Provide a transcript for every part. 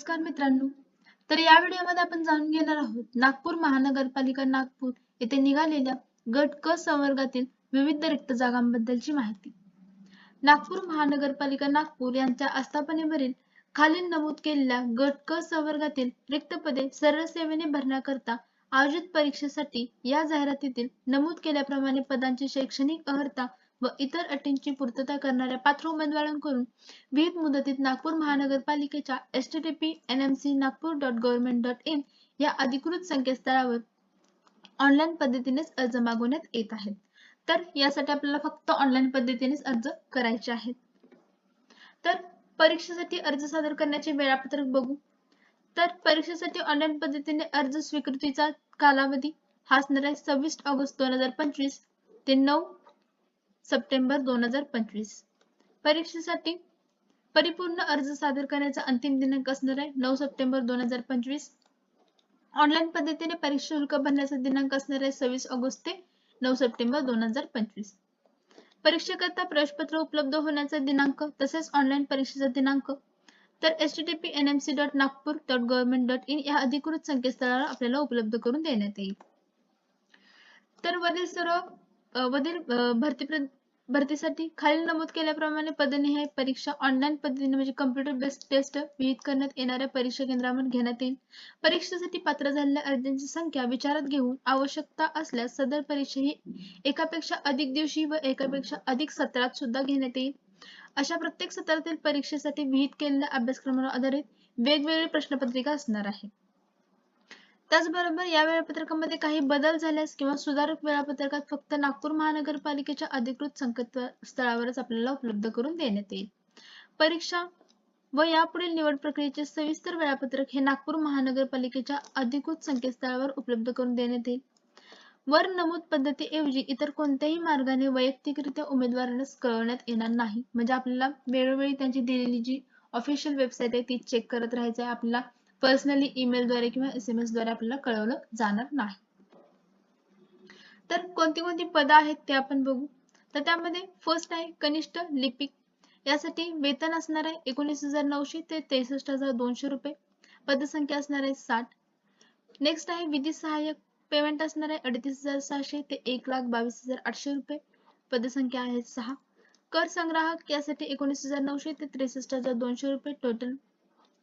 नमस्कार मित्रांनो. तर या व्हिडिओमध्ये आपण जाणून घेणार आहोत नागपूर महानगरपालिका नागपूर येथे निघालेल्या गट क संवर्गातील विविध रिक्त जागांबद्दलची माहिती. नागपूर महानगरपालिका नागपूर यांच्या आस्थापनेवरील खालील नमूद केलेल्या गट क संवर्गातील रिक्त पदे सरळ सेवेने भरण्याकरता आयोजित परीक्षेसाठी या जाहिरातीतील नमूद केल्याप्रमाणे पदांची शैक्षणिक अर्हता व इतर अटींची पूर्तता करणाऱ्या पात्र उमेदवारांकडून विहित मुदतीत नागपूर महानगरपालिकेच्या S T T P N M C Nagpur dot government dot in या अधिकृत संकेतस्थळावर ऑनलाईन पद्धतीनेच अर्ज मागवण्यात येत आहेत. तर यासाठी आपल्याला फक्त ऑनलाईन पद्धतीनेच अर्ज करायचे आहेत. तर परीक्षेसाठी अर्ज सादर करण्याचे वेळापत्रक बघू. तर परीक्षेसाठी ऑनलाईन पद्धतीने अर्ज स्वीकृतीचा कालावधी हा असणार आहे सव्वीस ऑगस्ट दोन हजार पंचवीस ते नऊ सप्टेंबर दोन हजार पंचवीस. परीक्षेसाठी परिपूर्ण अर्ज सादर करण्याचा अंतिम दिनांक असणार आहे नऊ सप्टेंबर दोन हजार पंचवीस. ऑनलाईन पद्धतीने परीक्षा शुल्क भरण्याचा दिनांक असणार आहे सव्वीस ऑगस्ट ते नऊ सप्टेंबर दोन हजार पंचवीस. परीक्षेकरता प्रवेशपत्र उपलब्ध होण्याचा दिनांक तसेच ऑनलाईन परीक्षेचा दिनांक. तर H T T P N M C dot Nagpur dot government dot in या अधिकृत संकेतस्थळावर आपल्याला उपलब्ध करून देण्यात येईल. तर वरील सर्व वरील भरती भरतीसाठी खालील नमूद केल्याप्रमाणे पदनिहाय परीक्षा ऑनलाईन पद्धतीने म्हणजे कम्प्युटर बेस्ड टेस्ट विहित करण्यात येणाऱ्या परीक्षा केंद्रावर घेण्यात येईल. परीक्षेसाठी पात्र झालेल्या अर्जांची संख्या विचारात घेऊन आवश्यकता असल्यास सदर परीक्षा ही एकापेक्षा अधिक दिवशी व एकापेक्षा अधिक सत्रात सुद्धा घेण्यात येईल. अशा प्रत्येक सत्रातील परीक्षेसाठी विहित केलेल्या अभ्यासक्रमावर आधारित वेगवेगळी प्रश्नपत्रिका असणार आहे त्याचबरोबर या वेळापत्रकामध्ये काही बदल झाल्यास किंवा सुधारक वेळापत्रकात फक्त नागपूर महानगरपालिकेच्या अधिकृत संकेतस्थळावरच आपल्याला उपलब्ध करून देण्यात येईल. परीक्षा व यापुढील निवड प्रक्रियेचे सविस्तर वेळापत्रक हे नागपूर महानगरपालिकेच्या अधिकृत संकेतस्थळावर उपलब्ध करून देण्यात येईल. वर नमूद पद्धतीऐवजी इतर कोणत्याही मार्गाने वैयक्तिकरित्या उमेदवारांना कळवण्यात येणार नाही. म्हणजे आपल्याला वेळोवेळी त्यांची दिलेली जी ऑफिशियल वेबसाईट आहे ती चेक करत राहायचं आहे आपल्याला पर्सनली ईमेलद्वारे किंवा एस एम एसद्वारे आपल्याला कळवलं जाणार नाही. तर कोणती कोणती पदं आहेत ते आपण बघू. तर त्यामध्ये फर्स्ट आहे कनिष्ठ लिपिक. यासाठी वेतन असणार आहे एकोणीस हजार नऊशे ते त्रेसष्ट हजार दोनशे रुपये. पदसंख्या असणार आहे साठ. नेक्स्ट आहे विधी सहाय्यक पेमेंट असणार आहे अडतीस हजार सहाशे ते एक लाख बावीस हजार आठशे रुपये. पदसंख्या आहे सहा. कर संग्राहक यासाठी एकोणीस हजार नऊशे ते त्रेसष्ट हजार दोनशे रुपये टोटल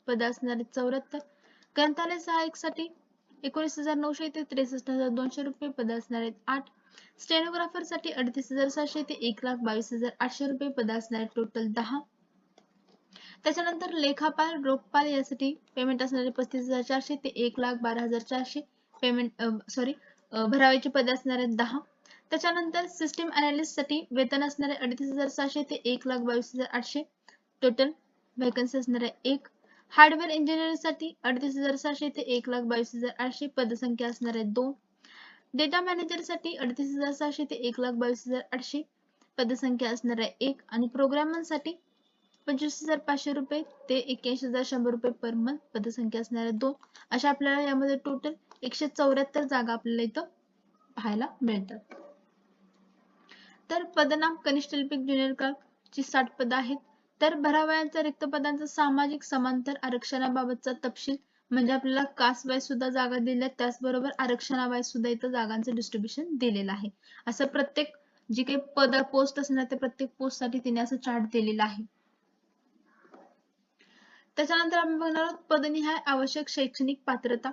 पद असणारे चौऱ्याहत्तर ग्रंथालय सहाय्यकसाठी एकोणीस हजार नऊशे ते त्रेसष्ट हजार दोनशे रुपये पद असणार आहेत आठ. स्टेनोग्राफरसाठी अडतीस हजार सहाशे ते एक लाख बावीस हजार आठशे रुपये पद असणार आहेत टोटल दहा. त्याच्यानंतर लेखापाल रोखपाल यासाठी पेमेंट असणारे पस्तीस हजार चारशे ते एक लाख बारा हजार चारशे पेमेंट सॉरी भरावायची पदे असणारे दहा. त्याच्यानंतर सिस्टीम अनालिस्टसाठी वेतन असणारे अडतीस हजार सहाशे ते एक लाख बावीस हजार आठशे. टोटल व्हॅकन्सी असणार आहे एक. हार्डवेअर इंजिनिअरिंगसाठी अडतीस हजार सहाशे ते एक लाख बावीस हजार आठशे पदसंख्या असणार आहेत दोन. डेटा मॅनेजरसाठी अडतीस हजार सहाशे ते एक लाख बावीस हजार आठशे पदसंख्या असणार आहे एक आणि प्रोग्रामरसाठी पंचवीस हजार पाचशे रुपये ते एक्क्याऐंशी हजार शंभर रुपये पर मंथ पदसंख्या असणार आहे दोन. अशा आपल्याला यामध्ये टोटल एकशे चौऱ्याहत्तर जागा आपल्याला इथं पाहायला मिळतात. तर पदनाम कनिष्ठ लिपिक ज्युनियर क्लर्क ची साठ पद आहेत. तर भरावयाच्या रिक्त पदांचा सामाजिक समांतर आरक्षणाबाबतचा तपशील म्हणजे आपल्याला कास्ट वाईज सुद्धा जागा दिल्या त्याचबरोबर आरक्षणावाईज सुद्धा इथं जागांचं डिस्ट्रीब्युशन दिलेलं आहे. असं प्रत्येक जी काही पद पोस्ट असणार ते प्रत्येक पोस्टसाठी तिने असं चार्ट दिलेला आहे. त्याच्यानंतर आपण बघणार आहोत पदनिहाय आवश्यक शैक्षणिक पात्रता.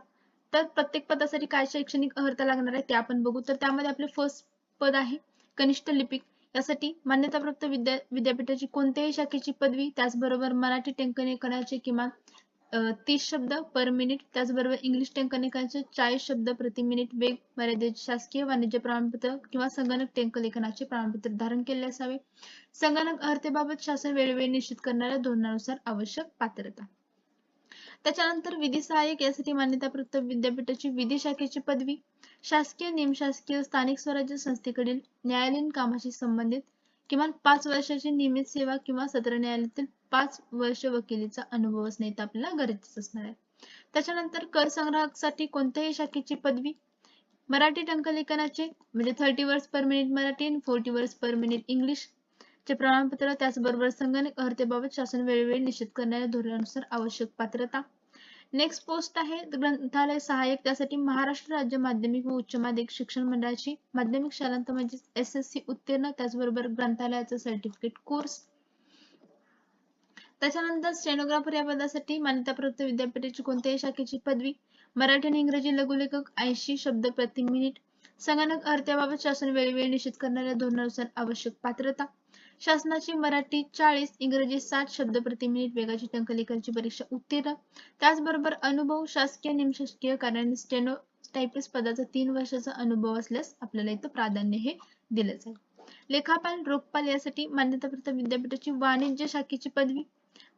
तर प्रत्येक पदासाठी काय शैक्षणिक अर्हता लागणार आहे ते आपण बघू. तर त्यामध्ये आपले फर्स्ट पद आहे कनिष्ठ लिपिक यासाठी मान्यताप्राप्त विद्या विद्यापीठाची कोणत्याही शाखेची पदवी त्याचबरोबर मराठी टंकलेखनाचे किमान तीस शब्द पर मिनिट त्याचबरोबर इंग्लिश टंकलेखनाचे चाळीस शब्द प्रति मिनिट वेग मर्यादेचे शासकीय वाणिज्य प्रमाणपत्र किंवा संगणक टंकलेखनाचे प्रमाणपत्र धारण केले असावे. संगणक अर्हतेबाबत शासन वेळोवेळी निश्चित करणाऱ्या धोरणानुसार आवश्यक पात्रता. त्याच्यानंतर विधी सहाय्यक यासाठी मान्यताप्राप्त विद्यापीठाची विधी शाखेची पदवी शासकीय निमशासकीय स्थानिक स्वराज्य संस्थेकडील न्यायालयीन कामाशी संबंधित किमान पाच वर्षाची नियमित सेवा किंवा सत्र न्यायालयातील पाच वर्ष वकिलीचा अनुभव असणे इथं आपल्याला गरजेचं असणार आहे. त्याच्यानंतर कर संग्राहकासाठी कोणत्याही शाखेची पदवी? मराठी टंकलेखनाचे म्हणजे thirty words per minute Marathi आणि forty words per minute English चे प्रमाणपत्र त्याचबरोबर संगणक अर्हतेबाबत शासन वेळोवेळी निश्चित करणाऱ्या धोरणानुसार आवश्यक पात्रता नेक्स्ट पोस्ट आहे ग्रंथालय सहाय्यक त्यासाठी महाराष्ट्र राज्य माध्यमिक व उच्च माध्यमिक शिक्षण मंडळाची माध्यमिक शालांत म्हणजे एस एस सी उत्तीर्ण त्याचबरोबर ग्रंथालयाचं सर्टिफिकेट कोर्स त्याच्यानंतर स्टेनोग्राफर या पदासाठी मान्यताप्राप्त विद्यापीठाची कोणत्याही शाखेची पदवी. मराठी आणि इंग्रजी लघुलेखक ऐंशी शब्द प्रति मिनिट. संगणक अर्थाबाबत शासन वेळोवेळी निश्चित करणाऱ्या धोरणानुसार आवश्यक पात्रता. शासनाची मराठी चाळीस इंग्रजी सात शब्द प्रति मिनिट वेगाची टंकलेखनची परीक्षा उत्तीर्ण. त्याचबरोबर अनुभव शासकीय निमशासकीय कारण स्टेनो टायपिस्ट पदाचा तीन वर्षाचा अनुभव असल्यास आपल्याला इथं प्राधान्य हे दिलं जाईल लेखापाल रोखपाल यासाठी मान्यताप्राप्त विद्यापीठाची वाणिज्य शाखेची पदवी.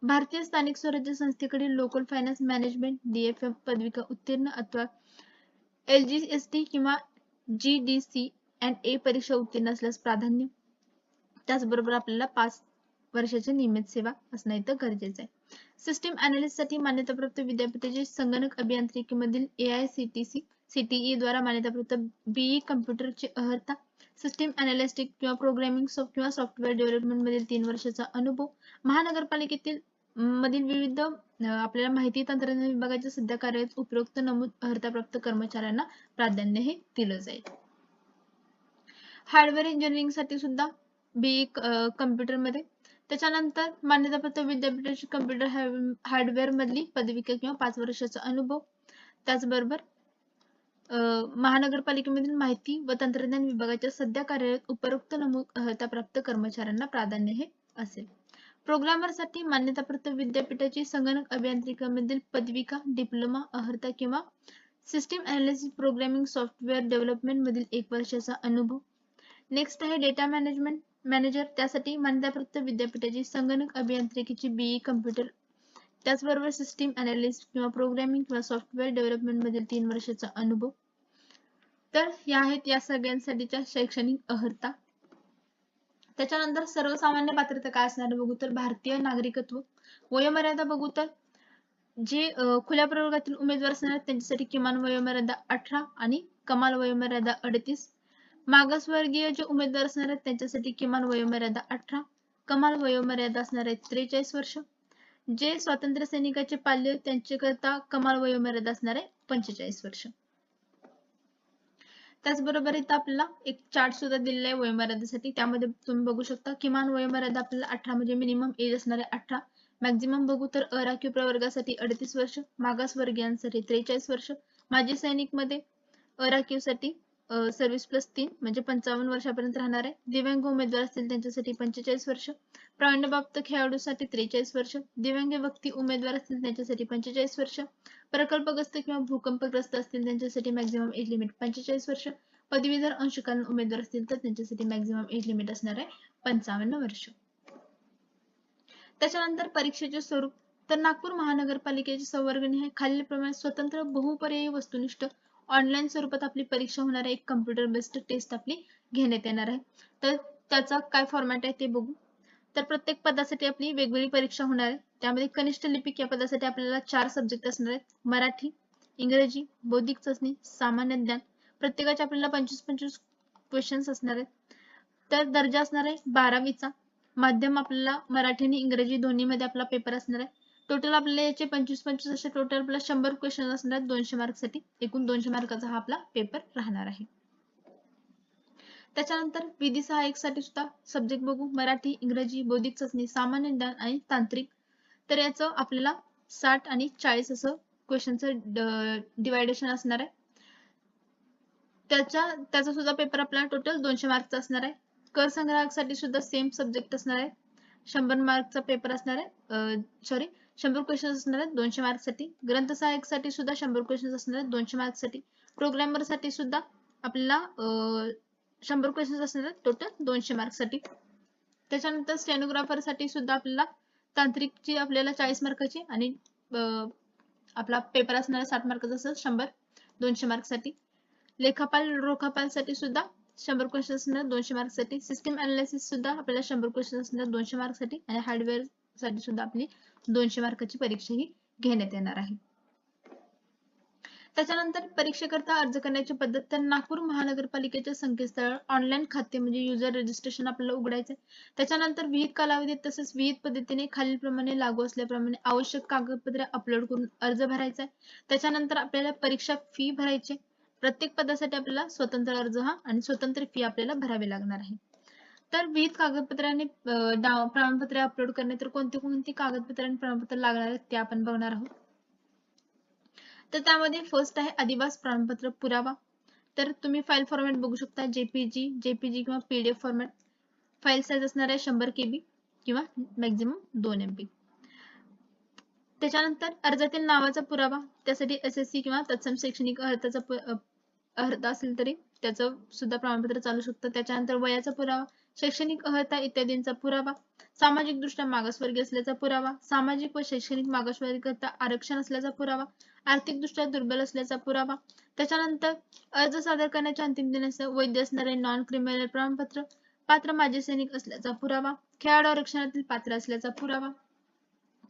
भारतीय स्थानिक स्वराज्य संस्थेकडील लोकल फायनान्स मॅनेजमेंट डीएफएम पदविका उत्तीर्ण अथवा एल जी एस टी किंवा G D C and A परीक्षा उत्तीर्ण असल्यास प्राधान्य. त्याचबरोबर आपल्याला पाच वर्षाची नियमित सेवा असणं इथं गरजेचं आहे. सिस्टीम अनालिस्टसाठी मान्यताप्राप्त विद्यापीठाचे संगणक अभियांत्रिकीमधील A I C T C CTE द्वारा मान्यताप्राप्त बीई कम्प्युटरची अर्हता सिस्टीम अनालिस्टिक किंवा प्रोग्रामिंग किंवा सॉफ्टवेअर डेव्हलपमेंट मधील तीन वर्षाचा अनुभव महानगरपालिकेतील मधील विविध आपल्याला माहिती तंत्रज्ञान विभागाच्या सध्या कार्यात उपयुक्त नमूद अर्हताप्राप्त कर्मचाऱ्यांना प्राधान्य हे दिलं जाईल. हार्डवेअर इंजिनिअरिंगसाठी सुद्धा बी कम्प्युटरमध्ये त्याच्यानंतर मान्यताप्राप्त विद्यापीठाची कम्प्युटर हार्डवेअर मधली पदविका किंवा पाच वर्षाचा अनुभव. त्याचबरोबर महानगरपालिकेमधील माहिती व तंत्रज्ञान विभागाच्या सध्या कार्यरत उपरोक्त नमूद अर्हताप्राप्त कर्मचाऱ्यांना प्राधान्य हे असेल. प्रोग्रामरसाठी मान्यताप्राप्त विद्यापीठाची संगणक अभियांत्रिकामधील पदविका डिप्लोमा अर्हता किंवा system analysis programming software development मधील एक वर्षाचा अनुभव. नेक्स्ट आहे डेटा मॅनेजमेंट. मॅनेजर त्यासाठी मान्यताप्राप्त विद्यापीठाची संगणक अभियांत्रिकीची बीई कम्प्युटर त्याचबरोबर सिस्टीम अनालिस्ट किंवा प्रोग्रामिंग किंवा सॉफ्टवेअर डेव्हलपमेंट मधील तीन वर्षाचा अनुभव. तर या आहेत या सगळ्यांसाठीच्या शैक्षणिक अर्हता त्याच्यानंतर सर्वसामान्य पात्रता काय असणार बघू तर भारतीय नागरिकत्व. वयोमर्यादा बघू तर जे खुल्या प्रवर्गातील उमेदवार असणार त्यांच्यासाठी किमान वयोमर्यादा अठरा आणि कमाल वयोमर्यादा अडतीस. मागासवर्गीय जे उमेदवार असणार आहेत त्यांच्यासाठी किमान वयोमर्यादा अठरा कमाल वयोमर्यादा असणार आहे त्रेचाळीस वर्ष. जे स्वातंत्र्य सैनिकाचे पाल्य त्यांच्याकरता कमाल वयोमर्यादा असणार आहे पंचेचाळीस वर्ष. त्याचबरोबर इथं आपल्याला एक चार्ट सुद्धा दिलेला आहे वयोमर्यादेसाठी. त्यामध्ये तुम्ही बघू शकता किमान वयोमर्यादा आपल्याला अठरा म्हणजे मिनिमम एज असणार आहे अठरा. मॅक्झिमम बघू तर अराखीव प्रवर्गासाठी अडतीस वर्ष मागासवर्गीयांसाठी त्रेचाळीस वर्ष. माजी सैनिकमध्ये अराखीवसाठी सर्व्हिस प्लस तीन म्हणजे पंचावन्न वर्षापर्यंत राहणार आहे. दिव्यांग उमेदवार असतील त्यांच्यासाठी पंचेचाळीस वर्ष. प्रावीण्यप्राप्त खेळाडूसाठी त्रेचाळीस वर्ष. दिव्यांग व्यक्ती उमेदवार असतील त्यांच्यासाठी पंचेचाळीस वर्ष. प्रकल्पग्रस्त किंवा भूकंपग्रस्त असतील त्यांच्यासाठी मॅक्झिमम एज लिमिट पंचेचाळीस वर्ष. पदवीधर अंशकालीन उमेदवार असतील तर त्यांच्यासाठी मॅक्झिमम एज लिमिट असणार आहे पंचावन्न वर्ष. त्याच्यानंतर परीक्षेचे स्वरूप. तर नागपूर महानगरपालिकेची संवर्गणी खालील खालीलप्रमाणे स्वतंत्र बहुपर्यायी वस्तुनिष्ठ ऑनलाईन स्वरूपात आपली परीक्षा होणार आहे. एक कम्प्युटर बेस्ड टेस्ट आपली घेण्यात येणार आहे. तर त्याचा काय फॉर्मॅट आहे ते बघू. तर प्रत्येक पदासाठी आपली वेगवेगळी परीक्षा होणार आहे. त्यामध्ये कनिष्ठ लिपिक या पदासाठी आपल्याला चार सब्जेक्ट असणार आहेत. मराठी इंग्रजी बौद्धिक चाचणी सामान्य ज्ञान. प्रत्येकाचे आपल्याला पंचवीस पंचवीस क्वेश्चन्स असणार आहेत. तर दर्जा असणार आहे बारावीचा. माध्यम आपल्याला मराठी आणि इंग्रजी दोन्हीमध्ये आपला पेपर असणार आहे. टोटल आपल्याला याचे पंचवीस पंचवीस असे टोटल आपल्याला शंभर क्वेश्चन असणार आहेत दोनशे मार्कसाठी. एकूण दोनशे मार्काचा हा आपला पेपर राहणार आहे. त्याच्यानंतर विधी सहाय्यकसाठी सुद्धा सब्जेक्ट बघू. मराठी इंग्रजी बौद्धिक चाचणी सामान्य ज्ञान आणि तांत्रिक. तर याचं आपल्याला साठ आणि चाळीस असं क्वेश्चनचं डिवायडेशन असणार आहे. त्याच्या त्याचा सुद्धा पेपर आपला टोटल दोनशे मार्कचा असणार आहे. कर संग्राहकासाठी सुद्धा सेम सब्जेक्ट असणार आहे. शंभर मार्कचा पेपर असणार आहे. सॉरी शंभर क्वेश्चन असणार आहेत दोनशे मार्कसाठी. ग्रंथ सहाय्यकसाठी सुद्धा शंभर क्वेश्चन असणार आहेत दोनशे मार्कसाठी. प्रोग्रामरसाठी सुद्धा आपल्याला शंभर क्वेश्चन असणार आहेत टोटल दोनशे मार्कसाठी. त्याच्यानंतर स्टेनोग्राफरसाठी सुद्धा आपल्याला तांत्रिकची आपल्याला चाळीस मार्काची आणि आपला पेपर असणार साठ मार्काचा असेल शंभर दोनशे मार्कसाठी. लेखापाल रोखापाल साठी सुद्धा शंभर क्वेश्चन असणार दोनशे मार्कसाठी. सिस्टीम अनालिसिस सुद्धा आपल्याला शंभर क्वेश्चन असणार दोनशे मार्कसाठी. आणि हार्डवेअर साठी सुद्धा आपली दोनशे मार्काची परीक्षा ही घेण्यात येणार आहे. त्याच्यानंतर परीक्षेकरता अर्ज करण्याची पद्धत तर नागपूर महानगरपालिकेच्या संकेतस्थळावर ऑनलाईन खाते म्हणजे युजर रजिस्ट्रेशन आपल्याला उघडायचं त्याच्यानंतर विहित कालावधीत तसेच विहित पद्धतीने खालीलप्रमाणे लागू असल्याप्रमाणे आवश्यक कागदपत्रे अपलोड करून अर्ज भरायचा आहे त्याच्यानंतर आपल्याला परीक्षा फी भरायची प्रत्येक पदासाठी आपल्याला स्वतंत्र अर्ज हा आणि स्वतंत्र फी आपल्याला भरावी लागणार आहे. तर वीज कागदपत्राने प्रमाणपत्र प्रमाणपत्रे अपलोड करणे तर कोणती कोणती कागदपत्रे आणि प्रमाणपत्र लागणार आहेत ते आपण बघणार आहोत. तर त्यामध्ये फर्स्ट आहे अधिवास प्रमाणपत्र पुरावा. तर तुम्ही फाईल फॉर्मॅट बघू शकता जेपीजी जेपीजी किंवा पीडीएफ फॉर्मॅट फाईल साईज असणार आहे शंभर केबी किंवा मॅक्झिमम दोन एमबी त्याच्यानंतर अर्जातील नावाचा पुरावा त्यासाठी एस एस सी किंवा तत्सम शैक्षणिक अर्जाचा अर्थ असेल तरी त्याचं सुद्धा प्रमाणपत्र चालू शकतं. त्याच्यानंतर वयाचा पुरावा शैक्षणिक अर्हता इत्यादींचा पुरावा सामाजिक दृष्ट्या मागासवर्गीय असल्याचा पुरावा सामाजिक व शैक्षणिक मागासवर्गीयता आरक्षण असल्याचा पुरावा आर्थिक दृष्ट्या दुर्बल असल्याचा पुरावा त्याच्यानंतर अर्ज सादर करण्याच्या अंतिम दिनास वैध असणारे नॉन क्रिमिनल प्रमाणपत्र पात्र माजी सैनिक असल्याचा पुरावा खेळाडू आरक्षणातील पात्र असल्याचा पुरावा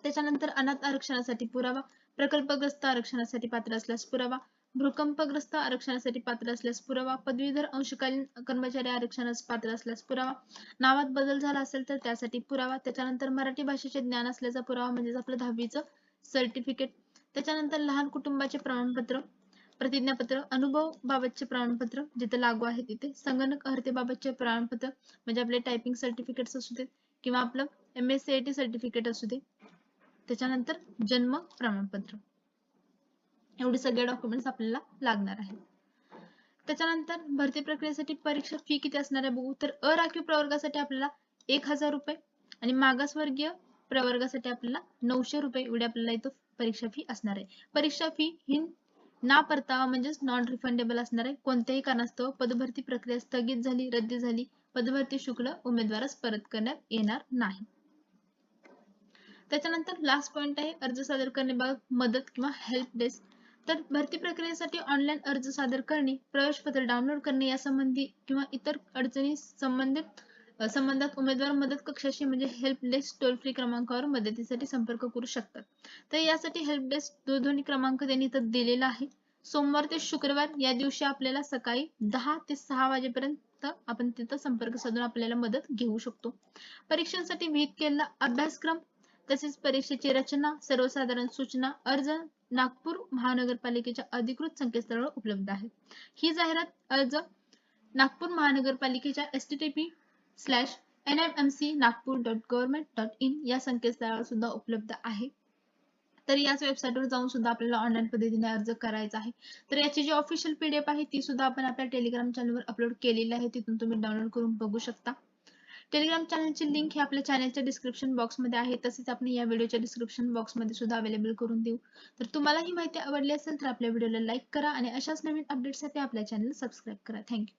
त्याच्यानंतर अनाथ आरक्षणासाठी पुरावा प्रकल्पग्रस्त आरक्षणासाठी पात्र असल्यास पुरावा भूकंपग्रस्त आरक्षणासाठी पात्र असल्यास पुरावा पदवीधर अंशकालीन कर्मचारी आरक्षणास पात्र असल्यास पुरावा. नावात बदल झाला असेल तर त्यासाठी पुरावा. त्याच्यानंतर मराठी भाषेचे ज्ञान असल्याचा पुरावा म्हणजेच आपलं दहावीचं सर्टिफिकेट त्याच्यानंतर लहान कुटुंबाचे प्रमाणपत्र प्रतिज्ञापत्र अनुभव बाबतचे प्रमाणपत्र जिथे लागू आहे तिथे. संगणक अर्हतेबाबतचे प्रमाणपत्र म्हणजे आपले टायपिंग सर्टिफिकेट असू देत किंवा आपलं M S C I T certificate असू दे. त्याच्यानंतर जन्म प्रमाणपत्र. एवढे सगळे डॉक्युमेंट्स आपल्याला लागणार आहेत. त्याच्यानंतर भरती प्रक्रियेसाठी परीक्षा फी किती असणार आहे बघू. तर अराखीव प्रवर्गासाठी आपल्याला एक हजार रुपये आणि मागासवर्गीय प्रवर्गासाठी आपल्याला नऊशे रुपये एवढी आपल्याला इथं परीक्षा फी असणार आहे. परीक्षा फी ही ना परतावा म्हणजेच नॉन रिफंडेबल असणार आहे. कोणत्याही कारणास्तव पदभरती प्रक्रिया स्थगित झाली रद्द झाली पदभरती शुल्क उमेदवारास परत करण्यात येणार नाही. त्याच्यानंतर लास्ट पॉइंट आहे अर्ज सादर करण्याबाबत मदत किंवा हेल्प डेस्क तर भरती प्रक्रियेसाठी ऑनलाईन अर्ज सादर करणे प्रवेशपत्र डाउनलोड करणे यासंबंधी किंवा इतर अडचणी संबंधित संबंधात उमेदवार मदत कक्षाशी म्हणजे हेल्प डेस्क टोल फ्री क्रमांकावर मदतीसाठी संपर्क करू शकतात. तर यासाठी हेल्प डेस्क दूरध्वनी क्रमांक त्यांनी इथं दिलेला आहे. सोमवार ते शुक्रवार या दिवशी आपल्याला सकाळी दहा ते सहा वाजेपर्यंत आपण तिथं संपर्क साधून आपल्याला मदत घेऊ शकतो. परीक्षांसाठी विहित केलेला अभ्यासक्रम तसेच परीक्षेची रचना सर्वसाधारण सूचना अर्ज नागपूर महानगरपालिकेच्या अधिकृत संकेतस्थळावर उपलब्ध आहे. ही जाहिरात अर्ज नागपूर महानगरपालिकेच्या S T T P slash N M M C Nagpur dot government dot in या संकेतस्थळावर सुद्धा उपलब्ध आहे. तर याच वेबसाईटवर जाऊन सुद्धा आपल्याला ऑनलाईन पद्धतीने अर्ज करायचा आहे. तर याची जी ऑफिशियल पीडीएफ आहे ती सुद्धा आपण आपल्या टेलिग्राम चॅनलवर अपलोड केलेली आहे. तिथून तुम्ही डाउनलोड करून बघू शकता. टेलिग्राम चॅनलची लिंक ही आपल्या चॅनलच्या डिस्क्रिप्शन बॉक्समध्ये आहे. तसेच आपण या व्हिडिओच्या डिस्क्रिप्शन बॉक्समध्ये सुद्धा अवेलेबल करून देऊ. तर तुम्हाला ही माहिती आवडली असेल तर आपल्या व्हिडिओला लाईक करा आणि अशाच नवीन अपडेटसाठी आपल्या चॅनल सबस्क्राईब करा. थँक्यू